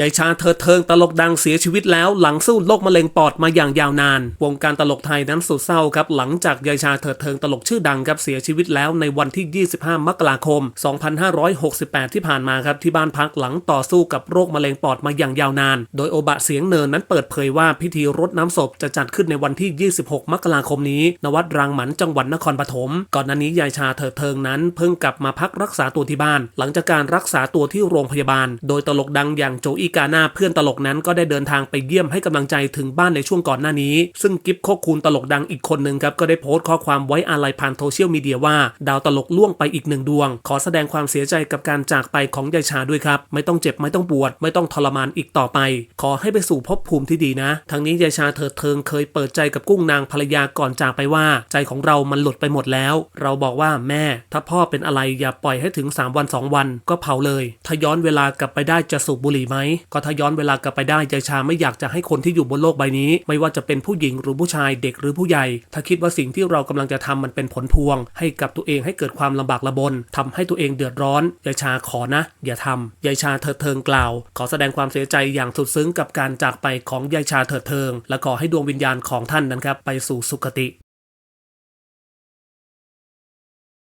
ยายชาเถิดเทิงตลกดังเสียชีวิตแล้วหลังสู้โรคมะเร็งปอดมาอย่างยาวนาน วงการตลกไทยนั้นสุดเศร้าครับหลังจากยายชาเถิดเทิงตลกชื่อดังครับเสียชีวิตแล้วในวันที่ 25 มกราคม 2568 ที่ผ่านมาครับที่บ้านพักหลังต่อสู้กับโรคมะเร็งปอดมาอย่างยาวนาน โดยโอบะเสียงเนินนั้นเปิดเผยว่าพิธีรดน้ำศพจะจัดขึ้นในวันที่ 26 มกราคมนี้ณวัดรางหมันจังหวัดนครปฐมก่อนหน้านี้ยายชาเถิดเทิงนั้น เพิ่งกลับมาพักรักษาตัวที่บ้าน หลังจากการรักษาตัวที่โรงพยาบาล โดยตลกดังอย่างโจอีกาหน่าเพื่อนตลกนั้นก็ได้เดินทางไปเยี่ยมให้กำลังใจถึงบ้านในช่วงก่อนหน้านี้ ซึ่งกิฟโคคูนตลกดังอีกคนหนึ่งครับก็ได้โพสต์ข้อความไว้อาลัยผ่านโซเชียลมีเดียว่า ดาวตลกล่วงไปอีกหนึ่งดวง ขอแสดงความเสียใจกับการจากไปของยายชาด้วยครับ ไม่ต้องเจ็บไม่ต้องปวด ไม่ต้องทรมานอีกต่อไป ขอให้ไปสู่ภพภูมิที่ดีนะ ทั้งนี้ยายชาเถิดเทิงเคยเปิดใจกับกุ้งนางภรรยาก่อนจากไปว่า ใจของเรามันหลุดไปหมดแล้ว เราบอกว่าแม่ ถ้าพ่อเป็นอะไรอย่าปล่อยให้ถึง 3 วัน 2 วัน ก็เผาเลย ถ้าย้อนเวลากลับไปได้จะสูบบุหรี่ไหมก็ถ้าย้อนเวลากลับไปได้ยายชาไม่อยากจะให้คนที่อยู่บนโลกใบนี้ ไม่ว่าจะเป็นผู้หญิงหรือผู้ชายเด็กหรือผู้ใหญ่ ถ้าคิดว่าสิ่งที่เรากำลังจะทำมันเป็นผลพวง ให้กับตัวเองให้เกิดความลำบากลำบนทำให้ตัวเองเดือดร้อนยายชาขอนะ อย่าทำยายชาเถิดเทิงกล่าว ขอแสดงความเสียใจอย่างสุดซึ้งกับการจากไปของยายชาเถิดเทิง และขอให้ดวงวิญญาณของท่านนั้นครับไปสู่สุคติ